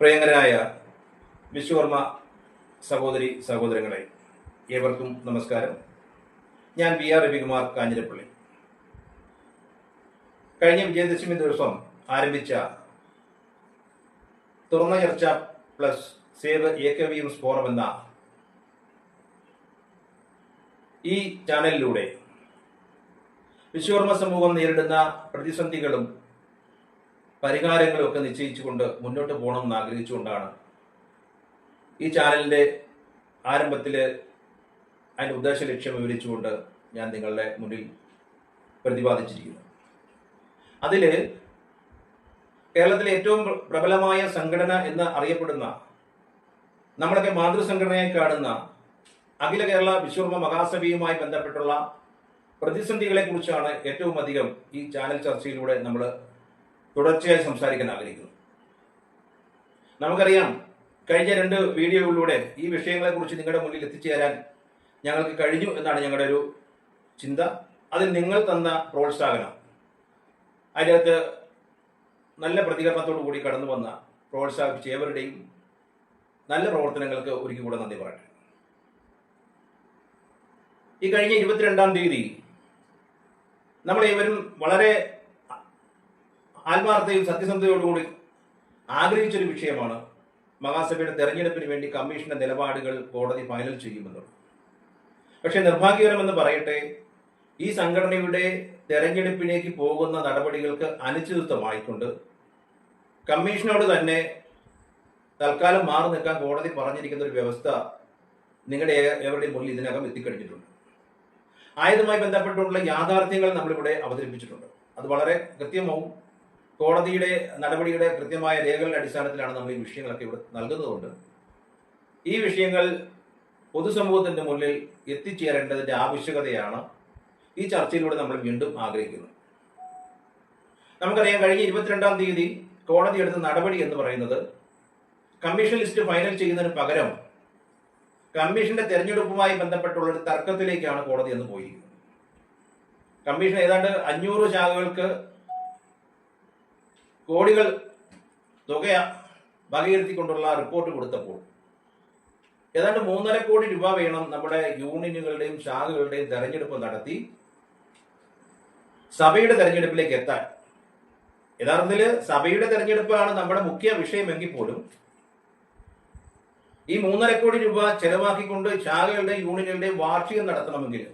പ്രിയങ്കരായ വിശ്വകർമ്മ സഹോദരി സഹോദരങ്ങളെ ഏവർക്കും നമസ്കാരം. ഞാൻ വി ആർ രവികുമാർ കാഞ്ഞിരപ്പള്ളി. കഴിഞ്ഞ വിജയദശമി ദിവസം ആരംഭിച്ച തുറന്ന ചർച്ച പ്ലസ് സേവ് ഏകവിയും ഫോറം എന്ന ഈ ചാനലിലൂടെ വിശ്വകർമ്മ സമൂഹം നേരിടുന്ന പ്രതിസന്ധികളും പരിഹാരങ്ങളും ഒക്കെ നിശ്ചയിച്ചുകൊണ്ട് മുന്നോട്ട് പോകണം എന്ന് ആഗ്രഹിച്ചുകൊണ്ടാണ് ഈ ചാനലിന്റെ ആരംഭത്തിൽ അതിന്റെ ഉദ്ദേശ ലക്ഷ്യം വിവരിച്ചുകൊണ്ട് ഞാൻ നിങ്ങളുടെ മുന്നിൽ പ്രതിപാദിച്ചിരിക്കുന്നു. അതിൽ കേരളത്തിലെ ഏറ്റവും പ്രബലമായ സംഘടന എന്ന് അറിയപ്പെടുന്ന നമ്മളൊക്കെ മാതൃസംഘടനയായി കാണുന്ന അഖില കേരള വിശ്വകർമ്മ മഹാസഭയുമായി ബന്ധപ്പെട്ടുള്ള പ്രതിസന്ധികളെക്കുറിച്ചാണ് ഏറ്റവും അധികം ഈ ചാനൽ ചർച്ചയിലൂടെ നമ്മൾ തുടർച്ചയായി സംസാരിക്കാൻ ആഗ്രഹിക്കുന്നു. നമുക്കറിയാം കഴിഞ്ഞ രണ്ട് വീഡിയോകളിലൂടെ ഈ വിഷയങ്ങളെ കുറിച്ച് നിങ്ങളുടെ മുന്നിൽ എത്തിച്ചേരാൻ ഞങ്ങൾക്ക് കഴിഞ്ഞു എന്നാണ് ഞങ്ങളുടെ ഒരു ചിന്ത. അതിൽ നിങ്ങൾ തന്ന പ്രോത്സാഹനം. അതിനകത്ത് നല്ല പ്രതികരണത്തോടു കൂടി കടന്നു വന്ന പ്രോത്സാഹിപ്പിച്ച ഏവരുടെയും നല്ല പ്രവർത്തനങ്ങൾക്ക് ഒരിക്കൽ കൂടെ നന്ദി പറയട്ടെ. ഈ കഴിഞ്ഞ ഇരുപത്തിരണ്ടാം തീയതി നമ്മളേവരും വളരെ ആത്മാർത്ഥതയും സത്യസന്ധതയോടുകൂടി ആഗ്രഹിച്ചൊരു വിഷയമാണ് മഹാസഭയുടെ തെരഞ്ഞെടുപ്പിന് വേണ്ടി കമ്മീഷന്റെ നിലപാടുകൾ കോടതി ഫൈനൽ ചെയ്യുമെന്നുള്ളത്. പക്ഷേ നിർഭാഗ്യകരമെന്ന് പറയട്ടെ ഈ സംഘടനയുടെ തെരഞ്ഞെടുപ്പിലേക്ക് പോകുന്ന നടപടികൾക്ക് അനിശ്ചിതത്വമായിക്കൊണ്ട് കമ്മീഷനോട് തന്നെ തൽക്കാലം മാറി നിൽക്കാൻ കോടതി പറഞ്ഞിരിക്കുന്ന ഒരു വ്യവസ്ഥ നിങ്ങളുടെ എവരുടെയും മുന്നിൽ ഇതിനകം എത്തിക്കഴിഞ്ഞിട്ടുണ്ട്. ആയതുമായി ബന്ധപ്പെട്ടുള്ള യാഥാർത്ഥ്യങ്ങൾ നമ്മളിവിടെ അവതരിപ്പിച്ചിട്ടുണ്ട്. അത് വളരെ കൃത്യമാവും. കോടതിയുടെ നടപടിയുടെ കൃത്യമായ രേഖകളുടെ അടിസ്ഥാനത്തിലാണ് നമ്മൾ ഈ വിഷയങ്ങളൊക്കെ ഇവിടെ നൽകുന്നതുകൊണ്ട്. ഈ വിഷയങ്ങൾ പൊതുസമൂഹത്തിന്റെ മുന്നിൽ എത്തിച്ചേരേണ്ടതിന്റെ ആവശ്യകതയാണ് ഈ ചർച്ചയിലൂടെ നമ്മൾ വീണ്ടും ആഗ്രഹിക്കുന്നത്. നമുക്കറിയാം കഴിഞ്ഞ ഇരുപത്തിരണ്ടാം തീയതി കോടതി എടുത്ത നടപടി എന്ന് പറയുന്നത് കമ്മീഷൻ ലിസ്റ്റ് ഫൈനൽ ചെയ്യുന്നതിന് പകരം കമ്മീഷന്റെ തെരഞ്ഞെടുപ്പുമായി ബന്ധപ്പെട്ടുള്ള ഒരു തർക്കത്തിലേക്കാണ് കോടതി എന്ന് പോയിരിക്കുന്നത്. കമ്മീഷൻ ഏതാണ്ട് അഞ്ഞൂറ് ശാഖകൾക്ക് കോടികൾ തുക വകയിരുത്തിക്കൊണ്ടുള്ള റിപ്പോർട്ട് കൊടുത്തപ്പോൾ ഏതാണ്ട് മൂന്നര കോടി രൂപ വേണം നമ്മുടെ യൂണിയനുകളുടെയും ശാഖകളുടെയും തെരഞ്ഞെടുപ്പ് നടത്തി സഭയുടെ തെരഞ്ഞെടുപ്പിലേക്ക് എത്താൻ. യഥാർത്ഥത്തിൽ സഭയുടെ തെരഞ്ഞെടുപ്പാണ് നമ്മുടെ മുഖ്യ വിഷയമെങ്കിൽ പോലും ഈ മൂന്നര കോടി രൂപ ചെലവാക്കിക്കൊണ്ട് ശാഖകളുടെയും യൂണിയനുകളുടെയും വാർഷികം നടത്തണമെങ്കിൽ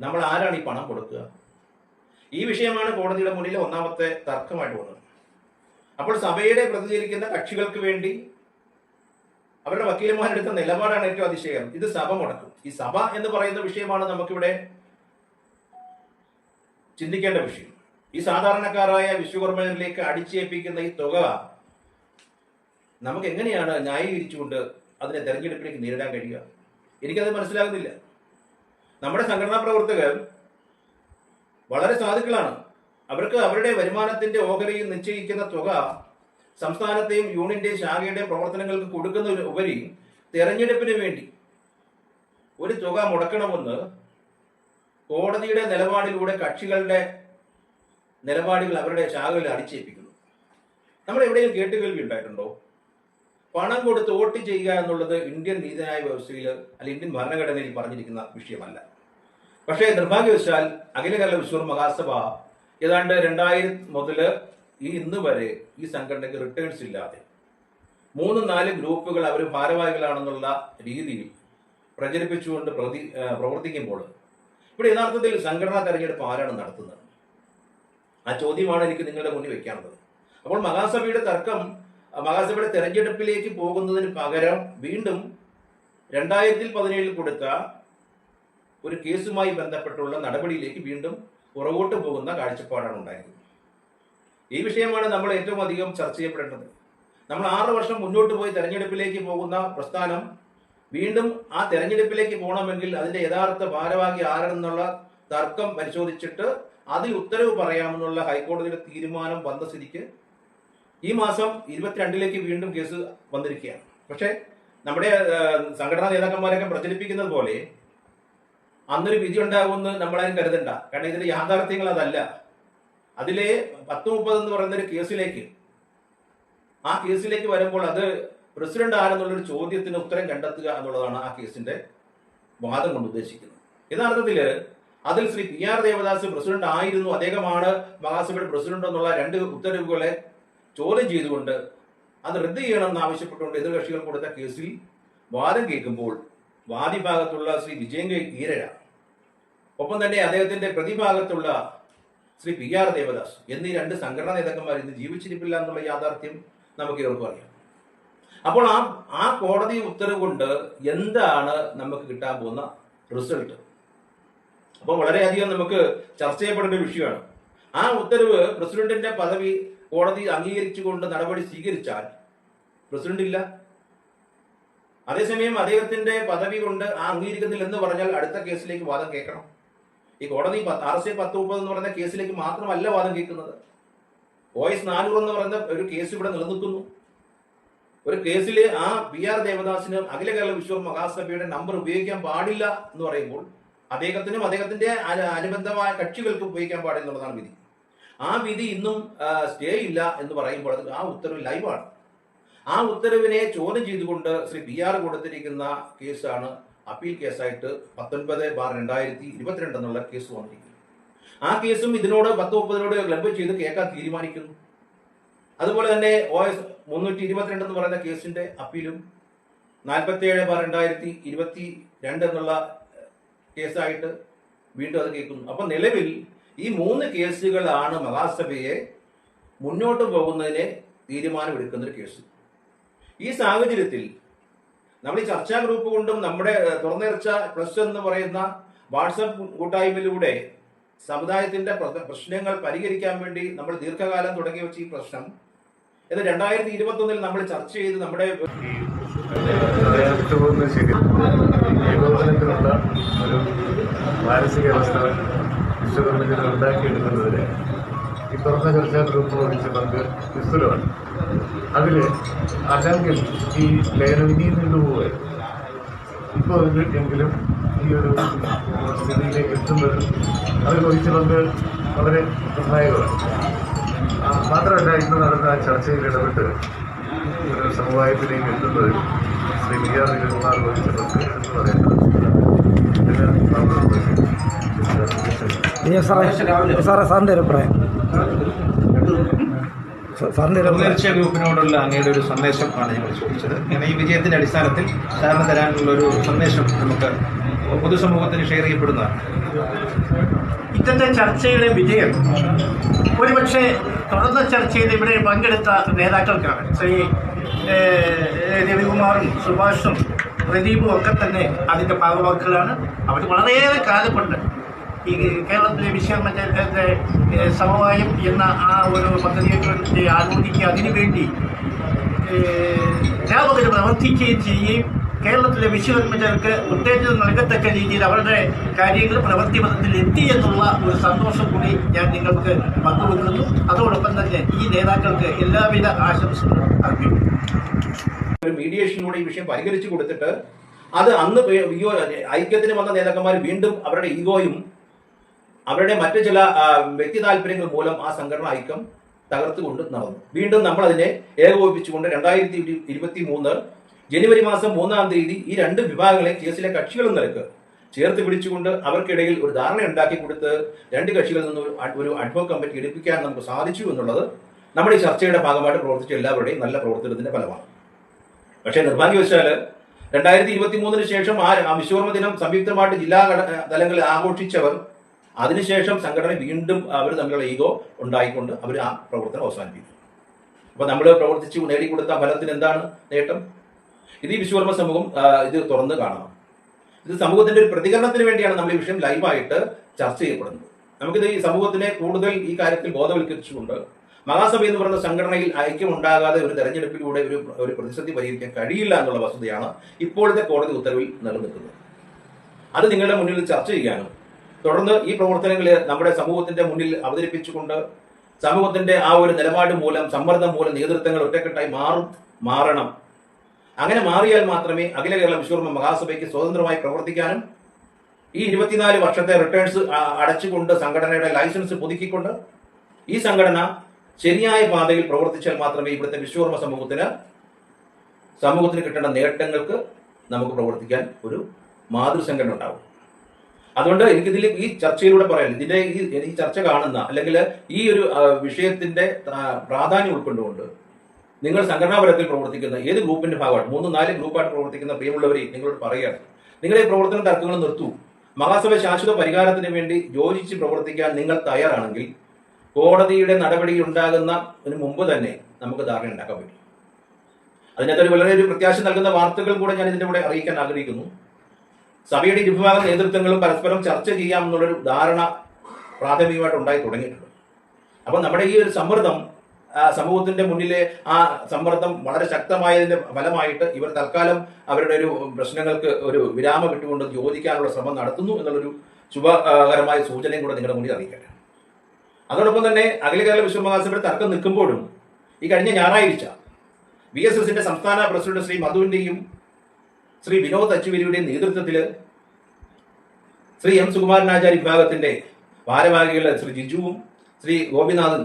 നമ്മൾ ആരാണ് ഈ പണം കൊടുക്കുക? ഈ വിഷയമാണ് കോടതിയുടെ മുന്നിൽ ഒന്നാമത്തെ തർക്കമായിട്ട് വന്നത് അപ്പോൾ സഭയുടെ പ്രതിനിധീകരിക്കുന്ന കക്ഷികൾക്ക് വേണ്ടി അവരുടെ വക്കീലന്മാരെടുത്ത നിലപാടാണ് ഏറ്റവും അതിശയം. ഇത് സഭ മുടക്കും. ഈ സഭ എന്ന് പറയുന്ന വിഷയമാണ് നമുക്കിവിടെ ചിന്തിക്കേണ്ട വിഷയം. ഈ സാധാരണക്കാരായ വിശ്വകർമ്മകരിലേക്ക് അടിച്ചേൽപ്പിക്കുന്ന ഈ തുക നമുക്ക് എങ്ങനെയാണ് ന്യായീകരിച്ചുകൊണ്ട് അതിനെ തെരഞ്ഞെടുപ്പിലേക്ക് നേരിടാൻ കഴിയുക? എനിക്കത് മനസ്സിലാകുന്നില്ല. നമ്മുടെ സംഘടനാ പ്രവർത്തകർ വളരെ സാധുക്കളാണ്. അവർക്ക് അവരുടെ വരുമാനത്തിന്റെ ഓഹരിയിൽ നിശ്ചയിക്കുന്ന തുക സംസ്ഥാനത്തെയും യൂണിയന്റെയും ശാഖയുടെ പ്രവർത്തനങ്ങൾക്ക് കൊടുക്കുന്ന ഒരു ഉപരി തെരഞ്ഞെടുപ്പിന് വേണ്ടി ഒരു തുക മുടക്കണമെന്ന് കോടതിയുടെ നിലപാടിലൂടെ കക്ഷികളുടെ നിലപാടുകൾ അവരുടെ ശാഖകളിൽ അടിച്ചേൽപ്പിക്കുന്നു. നമ്മൾ എവിടെയും കേട്ടുകേൾവി ഉണ്ടായിട്ടുണ്ടോ? പണം കൊടുത്ത് വോട്ട് ചെയ്യുക എന്നുള്ളത് ഇന്ത്യൻ നീതിന്യായ വ്യവസ്ഥയിൽ അല്ലെങ്കിൽ ഇന്ത്യൻ ഭരണഘടനയിൽ പറഞ്ഞിരിക്കുന്ന വിഷയമല്ല. പക്ഷേ നിർഭാഗ്യവശാൽ അഖിലകേരള വിശ്വർ മഹാസഭ ഏതാണ്ട് രണ്ടായിരം മുതൽ ഈ ഇന്ന് വരെ ഈ സംഘടനയ്ക്ക് റിട്ടേൺസ് ഇല്ലാതെ മൂന്ന് നാല് ഗ്രൂപ്പുകൾ അവർ ഭാരവാഹികളാണെന്നുള്ള രീതിയിൽ പ്രചരിപ്പിച്ചുകൊണ്ട് പ്രതി പ്രവർത്തിക്കുമ്പോൾ ഇവിടെ യഥാർത്ഥത്തിൽ സംഘടനാ തെരഞ്ഞെടുപ്പ് ആരാണ് നടത്തുന്നത്? ആ ചോദ്യമാണ് എനിക്ക് നിങ്ങളുടെ മുന്നിൽ വെക്കാനുള്ളത്. അപ്പോൾ മഹാസഭയുടെ തർക്കം മഹാസഭയുടെ തെരഞ്ഞെടുപ്പിലേക്ക് പോകുന്നതിന് പകരം വീണ്ടും രണ്ടായിരത്തി പതിനേഴിൽ കൊടുത്ത ഒരു കേസുമായി ബന്ധപ്പെട്ടുള്ള നടപടിയിലേക്ക് വീണ്ടും പുറകോട്ട് പോകുന്ന കാഴ്ചപ്പാടാണ് ഉണ്ടായത് ഈ വിഷയമാണ് നമ്മൾ ഏറ്റവും അധികം ചർച്ച ചെയ്യപ്പെടേണ്ടത്. നമ്മൾ ആറ് വർഷം മുന്നോട്ട് പോയി തെരഞ്ഞെടുപ്പിലേക്ക് പോകുന്ന പ്രസ്ഥാനം വീണ്ടും ആ തെരഞ്ഞെടുപ്പിലേക്ക് പോകണമെങ്കിൽ അതിന്റെ യഥാർത്ഥ ഭാരവാഹി ആരെന്നുള്ള തർക്കം പരിശോധിച്ചിട്ട് അതിൽ ഉത്തരവ് പറയാമെന്നുള്ള ഹൈക്കോടതിയുടെ തീരുമാനം വന്ന സ്ഥിതിക്ക് ഈ മാസം ഇരുപത്തിരണ്ടിലേക്ക് വീണ്ടും കേസ് വന്നിരിക്കുകയാണ്. പക്ഷേ നമ്മുടെ സംഘടനാ നേതാക്കന്മാരൊക്കെ പ്രചരിപ്പിക്കുന്നത് പോലെ അന്നൊരു വിധി ഉണ്ടാകുമെന്ന് നമ്മളാരും കരുതണ്ട. കാരണം ഇതിന്റെ യാഥാർത്ഥ്യങ്ങൾ അതല്ല. അതിലെ പത്ത് മുപ്പത് എന്ന് പറയുന്ന ഒരു കേസിലേക്ക് ആ കേസിലേക്ക് വരുമ്പോൾ അത് പ്രസിഡന്റ് ആരെന്നുള്ളൊരു ചോദ്യത്തിന് ഉത്തരം കണ്ടെത്തുക എന്നുള്ളതാണ് ആ കേസിന്റെ വാദം കൊണ്ട് ഉദ്ദേശിക്കുന്നത്. യഥാർത്ഥത്തിൽ അതിൽ Shri P R Devadas president ആയിരുന്നു. അദ്ദേഹമാണ് മഹാസഭയുടെ പ്രസിഡന്റ് എന്നുള്ള രണ്ട് ഉത്തരവുകളെ ചോദ്യം ചെയ്തുകൊണ്ട് അത് റദ്ദ് ചെയ്യണമെന്ന് ആവശ്യപ്പെട്ടുകൊണ്ട് എതിർകക്ഷികൾ കൊടുത്ത കേസിൽ വാദം കേൾക്കുമ്പോൾ വാദിഭാഗത്തുള്ള ശ്രീ വിജയങ്കൽ ഈരഴ ഒപ്പം തന്നെ അദ്ദേഹത്തിന്റെ പ്രതിഭാഗത്തുള്ള ശ്രീ പി ആർ ദേവദാസ് എന്നീ രണ്ട് സംഘടനാ നേതാക്കന്മാർ ഇന്ന് ജീവിച്ചിരിപ്പില്ല എന്നുള്ള യാഥാർത്ഥ്യം നമുക്ക് ഇവർക്കും അറിയാം അപ്പോൾ ആ ആ കോടതി ഉത്തരവ് കൊണ്ട് എന്താണ് നമുക്ക് കിട്ടാൻ പോകുന്ന റിസൾട്ട്? അപ്പോൾ വളരെയധികം നമുക്ക് ചർച്ച ചെയ്യപ്പെടേണ്ട ഒരു വിഷയമാണ്. ആ ഉത്തരവ് പ്രസിഡന്റിന്റെ പദവി കോടതി അംഗീകരിച്ചുകൊണ്ട് നടപടി സ്വീകരിച്ചാൽ പ്രസിഡന്റ് ഇല്ല അതേസമയം അദ്ദേഹത്തിന്റെ പദവി കൊണ്ട് ആ അംഗീകരിക്കുന്നില്ല എന്ന് പറഞ്ഞാൽ അടുത്ത കേസിലേക്ക് വാദം കേൾക്കണം. ഈ കോടതി ആർ എ പത്ത് മുപ്പത് എന്ന് പറയുന്ന കേസിലേക്ക് മാത്രമല്ല വാദം കേൾക്കുന്നത്. വോയിസ് നാനൂറ് എന്ന് പറയുന്ന ഒരു കേസ് ഇവിടെ നിലനിൽക്കുന്നു. ഒരു കേസിൽ ആ ബി ആർ ദേവദാസിന് അഖില കേരള വിശ്വ മഹാസഭയുടെ നമ്പർ ഉപയോഗിക്കാൻ പാടില്ല എന്ന് പറയുമ്പോൾ അദ്ദേഹത്തിനും അദ്ദേഹത്തിന്റെ അനു- അനുബന്ധമായ കക്ഷികൾക്ക് ഉപയോഗിക്കാൻ പാടില്ല എന്നുള്ളതാണ് വിധി. ആ വിധി ഇന്നും സ്റ്റേ ഇല്ല എന്ന് പറയുമ്പോൾ അത് ആ ഉത്തരവ് ലൈവാണ്. ആ ഉത്തരവിനെ ചോദ്യം ചെയ്തുകൊണ്ട് ശ്രീ പി ആർ കൊടുത്തിരിക്കുന്ന കേസാണ് അപ്പീൽ കേസായിട്ട് പത്തൊൻപത് ബാർ രണ്ടായിരത്തി ഇരുപത്തിരണ്ട് എന്നുള്ള കേസ് വന്നിരിക്കുന്നത്. ആ കേസും ഇതിനോട് പത്ത് മുപ്പതിനോട് ക്ലബ് ചെയ്ത് കേൾക്കാൻ തീരുമാനിക്കുന്നു. അതുപോലെ തന്നെ ഒ എസ് മുന്നൂറ്റി ഇരുപത്തിരണ്ട് എന്ന് പറയുന്ന കേസിന്റെ അപ്പീലും നാൽപ്പത്തി ഏഴ് ബാർ രണ്ടായിരത്തി ഇരുപത്തി രണ്ട് എന്നുള്ള കേസായിട്ട് വീണ്ടും അത് കേൾക്കുന്നു. അപ്പൊ നിലവിൽ ഈ മൂന്ന് കേസുകളാണ് മഹാസഭയെ മുന്നോട്ട് പോകുന്നതിന് തീരുമാനമെടുക്കുന്ന ഒരു കേസ്. ഈ സാഹചര്യത്തിൽ നമ്മൾ ഈ ചർച്ചാ ഗ്രൂപ്പ് കൊണ്ടും നമ്മുടെ തുറന്നിറച്ച പ്ലസ് എന്ന് പറയുന്ന വാട്സപ്പ് കൂട്ടായ്മയിലൂടെ സമുദായത്തിന്റെ പ്ര- പ്രശ്നങ്ങൾ പരിഹരിക്കാൻ വേണ്ടി നമ്മൾ ദീർഘകാലം തുടങ്ങി വെച്ച ഈ പ്രശ്നം. ഇത് രണ്ടായിരത്തി ഇരുപത്തി ഒന്നിൽ നമ്മൾ ചർച്ച ചെയ്ത് നമ്മുടെ ഒരു ഉണ്ടാക്കിയെടുക്കുന്നതിന് ഈ തുറന്ന ചർച്ചാ ഗ്രൂപ്പ് വഹിച്ച പങ്ക് വിസ്തുലമാണ് അതിൽ അല്ലെങ്കിൽ ഈ ലയനം ഇനിയും പോവുക ഇപ്പോൾ എങ്കിലും ഈ ഒരു സ്ഥിതിയിലേക്ക് എത്തുന്നത് അതിൽ കുറിച്ച് നമുക്ക് വളരെ നിർണായകമാണ്. ആ, മാത്രമല്ല ഇന്ന് നടന്ന ചർച്ചയിൽ ഇടപെട്ട് ഒരു സമവായത്തിലേക്ക് എത്തുന്നത് ശ്രീ വി ആർ വിജയകുമാർ നമുക്ക് എന്ന് പറയുന്നത് സാറേ സാറേ സാറിന്റെ അഭിപ്രായം. സാ- സാറിന്റെ ഒരു അഭിപ്രായം. ഉയർച്ച ഗ്രൂപ്പിനോടുള്ള അങ്ങയുടെ ഒരു സന്ദേശം ആണ് ഞങ്ങൾ ചോദിച്ചത്. ഇങ്ങനെ ഈ വിജയത്തിന്റെ അടിസ്ഥാനത്തിൽ സാറിന് തരാനുള്ള ഒരു സന്ദേശം നമുക്ക് പൊതുസമൂഹത്തിന് ഷെയർ ചെയ്യപ്പെടുന്നതാണ്. ഇന്നത്തെ ചർച്ചയുടെ വിജയം ഒരുപക്ഷെ തുറന്ന ചർച്ചയിൽ ഇവിടെ പങ്കെടുത്ത നേതാക്കൾക്കാണ്. ശ്രീ രവികുമാറും സുഭാഷും പ്രദീപും ഒക്കെ തന്നെ അതിന്റെ ഭാഗവാക്കുകളാണ്. അവർ വളരെയേറെ കാലം കൊണ്ട് ഈ കേരളത്തിലെ വിശ്വമറ്റത്തെ സമവായം എന്ന ആ ഒരു പദ്ധതിയെ ആലോചിക്കുക. അതിനുവേണ്ടി വ്യാപകർ പ്രവർത്തിക്കുകയും ചെയ്യുകയും കേരളത്തിലെ വിശ്വകർമ്മജർക്ക് ഉത്തേജനം നൽകത്തക്ക രീതിയിൽ അവരുടെ കാര്യങ്ങൾ പ്രവൃത്തിപഥത്തിൽ എത്തി എന്നുള്ള ഒരു സന്തോഷം കൂടി ഞാൻ നിങ്ങൾക്ക് പങ്കുവെക്കുന്നു. അതോടൊപ്പം തന്നെ ഈ നേതാക്കൾക്ക് എല്ലാവിധ ആശംസകളും അർപ്പിക്കുന്നു. ഒരു മീഡിയേഷനിലൂടെ ഈ വിഷയം പരിഹരിച്ചു കൊടുത്തിട്ട് അത് അന്ന് ഐക്യത്തിന് വന്ന നേതാക്കന്മാർ വീണ്ടും അവരുടെ ഈഗോയും അവരുടെ മറ്റു ചില വ്യക്തി താല്പര്യങ്ങൾ മൂലം ആ സംഘടന ഐക്യം തകർത്തുകൊണ്ട് നടന്നു. വീണ്ടും നമ്മൾ അതിനെ ഏകോപിപ്പിച്ചുകൊണ്ട് രണ്ടായിരത്തി ഇരുപത്തി മൂന്ന് ജനുവരി മാസം മൂന്നാം തീയതി ഈ രണ്ട് വിഭാഗങ്ങളെ കേസിലെ കക്ഷികളും നിരക്ക് ചേർത്ത് പിടിച്ചുകൊണ്ട് അവർക്കിടയിൽ ഒരു ധാരണ ഉണ്ടാക്കി കൊടുത്ത് രണ്ട് കക്ഷികളിൽ നിന്ന് ഒരു അഡ്- ഒരു അഡ്വോ കമ്മിറ്റി എടുപ്പിക്കാൻ നമുക്ക് സാധിച്ചു എന്നുള്ളത് നമ്മുടെ ഈ ചർച്ചയുടെ ഭാഗമായിട്ട് പ്രവർത്തിച്ച എല്ലാവരുടെയും നല്ല പ്രവർത്തനത്തിന്റെ ഫലമാണ്. പക്ഷേ നിർഭാഗ്യവശാൽ രണ്ടായിരത്തി ഇരുപത്തി മൂന്നിന് ശേഷം ആ വിശ്വകർമ്മ ദിനം സംയുക്തമായിട്ട് ജില്ലാ തലങ്ങളിൽ ആഘോഷിച്ചവർ അതിനുശേഷം സംഘടന വീണ്ടും അവർ തമ്മിലുള്ള ഈഗോ ഉണ്ടായിക്കൊണ്ട് അവർ ആ പ്രവർത്തനം അവസാനിപ്പിക്കും അപ്പൊ നമ്മൾ പ്രവർത്തിച്ച് നേടിക്കൊടുത്ത ഫലത്തിന് എന്താണ് നേട്ടം? ഇത് ഈ വിശ്വകർമ്മ സമൂഹം ഇത് തുറന്ന് കാണണം. ഇത് സമൂഹത്തിന്റെ ഒരു പ്രതികരണത്തിന് വേണ്ടിയാണ് നമ്മൾ ഈ വിഷയം ലൈവായിട്ട് ചർച്ച ചെയ്യപ്പെടുന്നത്. നമുക്കിത് ഈ സമൂഹത്തിനെ കൂടുതൽ ഈ കാര്യത്തിൽ ബോധവൽക്കരിച്ചുകൊണ്ട് മഹാസഭ എന്ന് പറയുന്ന സംഘടനയിൽ ഐക്യം ഉണ്ടാകാതെ ഒരു തെരഞ്ഞെടുപ്പിലൂടെ ഒരു ഒരു പ്രതിസന്ധി പരിഹരിക്കാൻ കഴിയില്ല എന്നുള്ള വസ്തുതയാണ് ഇപ്പോഴത്തെ കോടതി ഉത്തരവിൽ നിലനിൽക്കുന്നത്. അത് നിങ്ങളുടെ മുന്നിൽ ചർച്ച ചെയ്യാനും തുടർന്ന് ഈ പ്രവർത്തനങ്ങൾ നമ്മുടെ സമൂഹത്തിന്റെ മുന്നിൽ അവതരിപ്പിച്ചുകൊണ്ട് സമൂഹത്തിന്റെ ആ ഒരു നിലപാട് മൂലം സമ്മർദ്ദം മൂലം നേതൃത്വങ്ങൾ ഒറ്റക്കെട്ടായി മാറും മാറണം. അങ്ങനെ മാറിയാൽ മാത്രമേ അഖില കേരള വിശ്വകർമ്മ മഹാസഭയ്ക്ക് സ്വതന്ത്രമായി പ്രവർത്തിക്കാനും ഈ ഇരുപത്തിനാല് വർഷത്തെ റിട്ടേൺസ് അടച്ചുകൊണ്ട് സംഘടനയുടെ ലൈസൻസ് പുതുക്കിക്കൊണ്ട് ഈ സംഘടന ശരിയായ പാതയിൽ പ്രവർത്തിച്ചാൽ മാത്രമേ ഇവിടുത്തെ വിശ്വകർമ്മ സമൂഹത്തിന് സമൂഹത്തിന് കിട്ടേണ്ട നേട്ടങ്ങൾക്ക് നമുക്ക് പ്രവർത്തിക്കാൻ ഒരു മാതൃസംഘടന ഉണ്ടാവും. അതുകൊണ്ട് എനിക്കിതിൽ ഈ ചർച്ചയിലൂടെ പറയാം ഇതിന്റെ ഈ ഈ ചർച്ച കാണുന്ന അല്ലെങ്കിൽ ഈ ഒരു വിഷയത്തിന്റെ പ്രാധാന്യം ഉൾക്കൊണ്ടുകൊണ്ട് നിങ്ങൾ സംഘടനാപരത്തിൽ പ്രവർത്തിക്കുന്ന ഏത് ഗ്രൂപ്പിന്റെ ഭാഗമാണ് മൂന്ന് നാല് ഗ്രൂപ്പായിട്ട് പ്രവർത്തിക്കുന്ന പ്രിയമുള്ളവരെ നിങ്ങളോട് പറയുകയാണ്. നിങ്ങളുടെ ഈ പ്രവർത്തന തർക്കങ്ങൾ നിർത്തൂ. മഹാസഭ ശാശ്വത പരിഹാരത്തിന് വേണ്ടി യോജിച്ച് പ്രവർത്തിക്കാൻ നിങ്ങൾ തയ്യാറാണെങ്കിൽ കോടതിയുടെ നടപടി ഉണ്ടാകുന്ന മുമ്പ് തന്നെ നമുക്ക് ധാരണ ഉണ്ടാക്കാൻ പറ്റും. അതിനകത്ത് വളരെ ഒരു പ്രത്യാശ നൽകുന്ന വാർത്തകൾ കൂടെ ഞാൻ ഇതിന്റെ കൂടെ അറിയിക്കാൻ ആഗ്രഹിക്കുന്നു. സഭയുടെ ഇരുഭാഗ നേതൃത്വങ്ങളും പരസ്പരം ചർച്ച ചെയ്യാം എന്നുള്ളൊരു ധാരണ പ്രാഥമികമായിട്ട് ഉണ്ടായി തുടങ്ങിയിട്ടുണ്ട്. അപ്പം നമ്മുടെ ഈ ഒരു സമ്മർദ്ദം സമൂഹത്തിന്റെ മുന്നിലെ ആ സമ്മർദ്ദം വളരെ ശക്തമായതിന്റെ ഫലമായിട്ട് ഇവർ തൽക്കാലം അവരുടെ ഒരു പ്രശ്നങ്ങൾക്ക് ഒരു വിരാമം ഇട്ടുകൊണ്ട് ചോദിക്കാനുള്ള ശ്രമം നടത്തുന്നു എന്നുള്ളൊരു ശുഭകരമായ സൂചനയും കൂടെ നിങ്ങളുടെ മുന്നിൽ അറിയിക്കട്ടെ. അതോടൊപ്പം തന്നെ അഖില കേരള വിശ്വമഹാസഭയുടെ തർക്കം നിൽക്കുമ്പോഴും ഈ കഴിഞ്ഞ ഞായറാഴ്ച വി എസ് എസിന്റെ സംസ്ഥാന പ്രസിഡന്റ് ശ്രീ മധുവിന്റെയും ശ്രീ വിനോദ് അച്ചുവിരിയുടെയും നേതൃത്വത്തിൽ ശ്രീ എം സുകുമാരനാചാര്യ വിഭാഗത്തിന്റെ ഭാരവാഹികൾ ശ്രീ ജിജുവും ശ്രീ ഗോപിനാഥും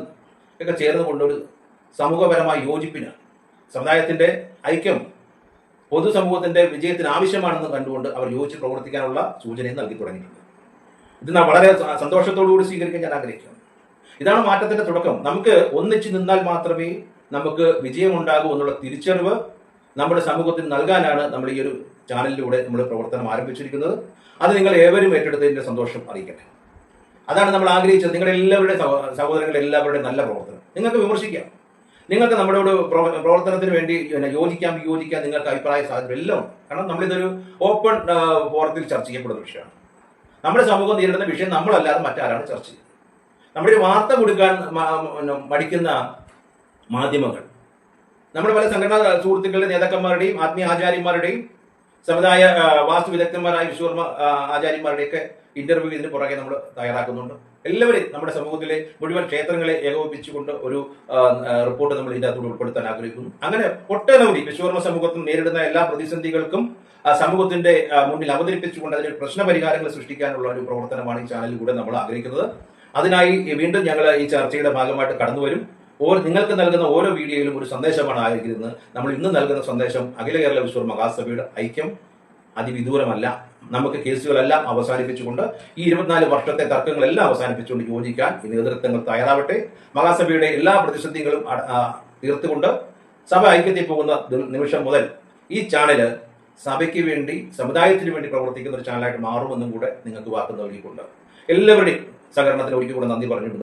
ഒക്കെ ചേർന്ന് കൊണ്ടൊരു സമൂഹപരമായ യോജിപ്പിന് സമുദായത്തിന്റെ ഐക്യം പൊതുസമൂഹത്തിന്റെ വിജയത്തിന് ആവശ്യമാണെന്ന് കണ്ടുകൊണ്ട് അവർ യോജിച്ച് പ്രവർത്തിക്കാനുള്ള സൂചനയും നൽകി തുടങ്ങിയിട്ടുണ്ട്. ഇത് വളരെ സന്തോഷത്തോടുകൂടി സ്വീകരിക്കാൻ ഞാൻ ആഗ്രഹിക്കുന്നു. ഇതാണ് മാറ്റത്തിന്റെ തുടക്കം. നമുക്ക് ഒന്നിച്ചു നിന്നാൽ മാത്രമേ നമുക്ക് വിജയമുണ്ടാകൂ എന്നുള്ള തിരിച്ചറിവ് നമ്മുടെ സമൂഹത്തിന് നൽകാനാണ് നമ്മൾ ഈ ഒരു ചാനലിലൂടെ നമ്മൾ പ്രവർത്തനം ആരംഭിച്ചിരിക്കുന്നത്. അത് നിങ്ങൾ ഏവരും ഏറ്റെടുത്തതിന്റെ സന്തോഷം അറിയിക്കട്ടെ. അതാണ് നമ്മൾ ആഗ്രഹിച്ചത്. നിങ്ങളുടെ എല്ലാവരുടെ സഹോ- സഹോദരങ്ങളുടെ എല്ലാവരുടെയും നല്ല പ്രവർത്തനം. നിങ്ങൾക്ക് വിമർശിക്കാം. നിങ്ങൾക്ക് നമ്മളോട് പ്രവ- പ്രവർത്തനത്തിന് വേണ്ടി യോജിക്കാം വിയോജിക്കാം നിങ്ങൾക്ക് അഭിപ്രായ സ്വാതന്ത്ര്യം എല്ലാം ഉണ്ട്. കാരണം നമ്മളിതൊരു ഓപ്പൺ ഫോറത്തിൽ ചർച്ച ചെയ്യപ്പെടുന്ന വിഷയമാണ്. നമ്മുടെ സമൂഹം നേരിടുന്ന വിഷയം നമ്മളല്ലാതെ മറ്റാരാണ് ചർച്ച ചെയ്യുന്നത്. നമ്മുടെ ഒരു വാർത്ത കൊടുക്കാൻ മടിക്കുന്ന മാധ്യമങ്ങൾ. നമ്മുടെ പല സംഘടനാ സുഹൃത്തുക്കളുടെ നേതാക്കന്മാരുടെയും ആത്മീയ ആചാര്യന്മാരുടെയും സമുദായ വാസ്തു വിദഗ്ധന്മാരായ വിശ്വകർമ്മ ആചാര്യന്മാരുടെയൊക്കെ ഇന്റർവ്യൂ ഇതിന് പുറകെ നമ്മൾ തയ്യാറാക്കുന്നുണ്ട്. എല്ലാവരെയും നമ്മുടെ സമൂഹത്തിലെ മുഴുവൻ ക്ഷേത്രങ്ങളെ ഏകോപിപ്പിച്ചുകൊണ്ട് ഒരു റിപ്പോർട്ട് നമ്മൾ ഇതിന്റെ അകത്തോട് ഉൾപ്പെടുത്താൻ ആഗ്രഹിക്കുന്നു. അങ്ങനെ ഒട്ടനവധി വിശ്വകർമ്മ സമൂഹത്തിൽ നേരിടുന്ന എല്ലാ പ്രതിസന്ധികൾക്കും സമൂഹത്തിന്റെ മുന്നിൽ അവതരിപ്പിച്ചുകൊണ്ട് അതിന് പ്രശ്ന പരിഹാരങ്ങൾ സൃഷ്ടിക്കാനുള്ള ഒരു പ്രവർത്തനമാണ് ഈ ചാനലിലൂടെ നമ്മൾ ആഗ്രഹിക്കുന്നത്. അതിനായി വീണ്ടും ഞങ്ങൾ ഈ ചർച്ചയുടെ ഭാഗമായിട്ട് കടന്നു വരും ഓരോ നിങ്ങൾക്ക് നൽകുന്ന ഓരോ വീഡിയോയിലും ഒരു സന്ദേശമാണ് ആയിരിക്കുന്നത്. നമ്മൾ ഇന്ന് നൽകുന്ന സന്ദേശം അഖില കേരള വിശ്വ മഹാസഭയുടെ ഐക്യം അതിവിദൂരമല്ല. നമുക്ക് കേസുകളെല്ലാം അവസാനിപ്പിച്ചുകൊണ്ട് ഈ ഇരുപത്തിനാല് വർഷത്തെ തർക്കങ്ങളെല്ലാം അവസാനിപ്പിച്ചുകൊണ്ട് യോജിക്കാൻ ഈ നേതൃത്വങ്ങൾ തയ്യാറാവട്ടെ. മഹാസഭയുടെ എല്ലാ പ്രതിസന്ധികളും തീർത്തുകൊണ്ട് സഭ ഐക്യത്തിൽ പോകുന്ന നിമിഷം മുതൽ ഈ ചാനൽ സഭയ്ക്ക് വേണ്ടി സമുദായത്തിന് വേണ്ടി പ്രവർത്തിക്കുന്ന ഒരു ചാനലായിട്ട് മാറുമെന്നും കൂടെ നിങ്ങൾക്ക് വാക്ക് നൽകിയിട്ടുണ്ട്. എല്ലാവരുടെയും സഹകരണത്തിന് ഒരിക്കൽ കൂടെ നന്ദി പറഞ്ഞിട്ടുണ്ട്